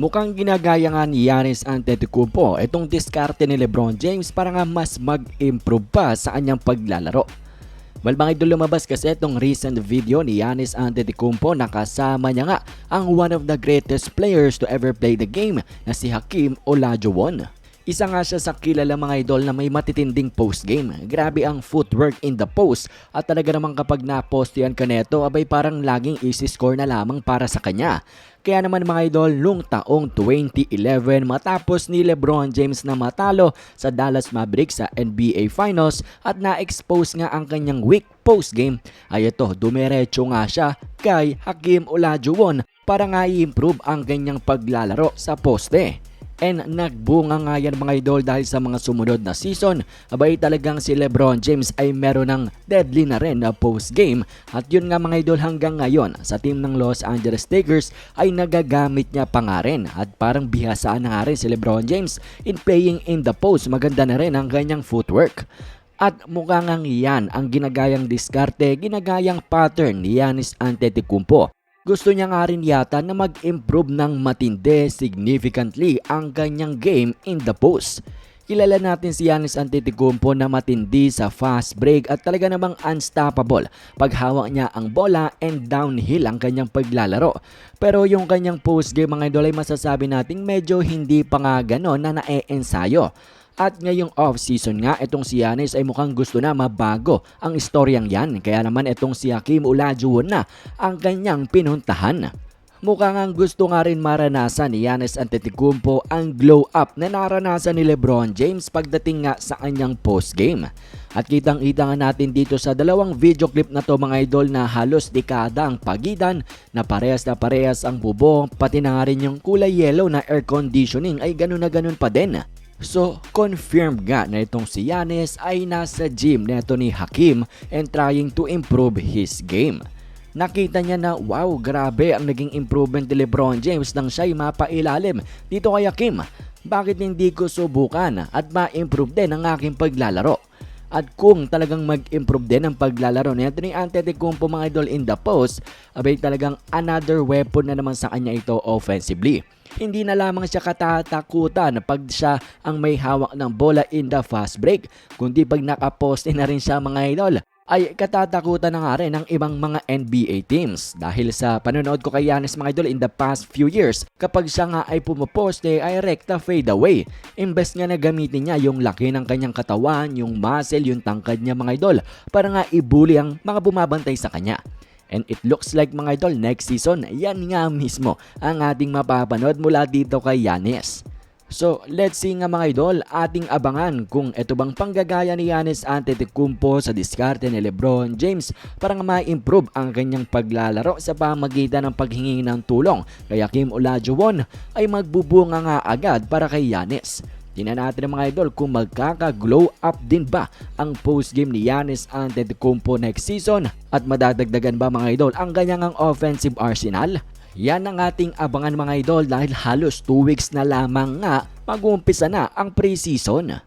Mukhang ginagaya nga ni Giannis Antetokounmpo itong diskarte ni Lebron James para nga mas mag-improve pa sa anyang paglalaro. Mga idol lumabas kasi itong recent video ni Giannis Antetokounmpo na kasama niya nga ang one of the greatest players to ever play the game na si Hakim Olajuwon. Isa nga siya sa kilala mga idol na may matitinding post game. Grabe ang footwork in the post at talaga namang kapag na-post yan ka neto, abay parang laging easy score na lamang para sa kanya. Kaya naman mga idol, nung taong 2011 matapos ni Lebron James na matalo sa Dallas Mavericks sa NBA Finals at na-expose nga ang kanyang weak post game, ay ito, dumiretso nga siya kay Hakim Olajuwon para nga i-improve ang kanyang paglalaro sa poste. And nagbunga nga yan mga idol dahil sa mga sumunod na season, abay talagang si Lebron James ay meron ng deadly na rin na post game. At yun nga mga idol hanggang ngayon sa team ng Los Angeles Lakers ay nagagamit niya pa nga rin. At parang bihasaan na nga rin si Lebron James in playing in the post. Maganda na rin ang kanyang footwork. At mukha ngang yan ang ginagayang diskarte, ginagayang pattern ni Giannis Antetokounmpo. Gusto niya nga rin yata na mag-improve ng matindi significantly ang kanyang game in the post. Kilala natin si Giannis Antetokounmpo na matindi sa fast break at talaga namang unstoppable pag hawak niya ang bola and downhill ang kanyang paglalaro. Pero yung kanyang post game mga idol ay masasabi nating medyo hindi pa nga ganon na nae-ensayo. At ngayong off-season nga, itong si Giannis ay mukhang gusto na mabago ang istoryang yan. Kaya naman itong si Hakim Olajuwon na ang kanyang pinuntahan. Mukhang ang gusto nga rin maranasan ni Giannis Antetokounmpo ang glow up na naranasan ni Lebron James pagdating nga sa kanyang post-game. At kitang-kita nga natin dito sa dalawang video clip na to mga idol na halos dekada ang pagitan na parehas na parehas ang bubong pati na nga rin yung kulay yellow na air conditioning ay ganun na ganun pa din. So, confirmed nga na itong si Giannis ay nasa gym neto ni Hakim and trying to improve his game. Nakita niya na wow, grabe ang naging improvement ni Lebron James nang siya'y mapailalim dito kay Hakim. Bakit hindi ko subukan at ma-improve din ang aking paglalaro? At kung talagang mag-improve din ang paglalaro ni Anthony Antetokounmpo mga idol in the post, abay talagang another weapon na naman sa kanya ito offensively. Hindi na lamang siya katatakutan pag siya ang may hawak ng bola in the fast break, kundi pag nakaposte na rin siya mga idol ay katatakutan na nga rin ng ibang mga NBA teams. Dahil sa panonood ko kay Giannis mga idol in the past few years, kapag siya nga ay pumaposte ay rekta fade away. Imbes nga na gamitin niya yung laki ng kanyang katawan, yung muscle, yung tangkad niya mga idol para nga ibuli ang mga bumabantay sa kanya. And it looks like mga idol next season, yan nga mismo ang ating mapapanood mula dito kay Yanis. So, let's see nga mga idol, ating abangan kung ito bang panggagaya ni Giannis Antetokounmpo sa diskarte ni Lebron James para nga ma-improve ang kanyang paglalaro sa pamagitan ng paghingi ng tulong kay Hakim Olajuwon ay magbubunga nga agad para kay Giannis. Tingnan natin mga idol kung magkaka-glow up din ba ang post-game ni Giannis Antetokounmpo next season at madadagdagan ba mga idol ang kanyang offensive arsenal? Yan ang ating abangan mga idol dahil halos 2 weeks na lamang nga mag-uumpisa na ang preseason.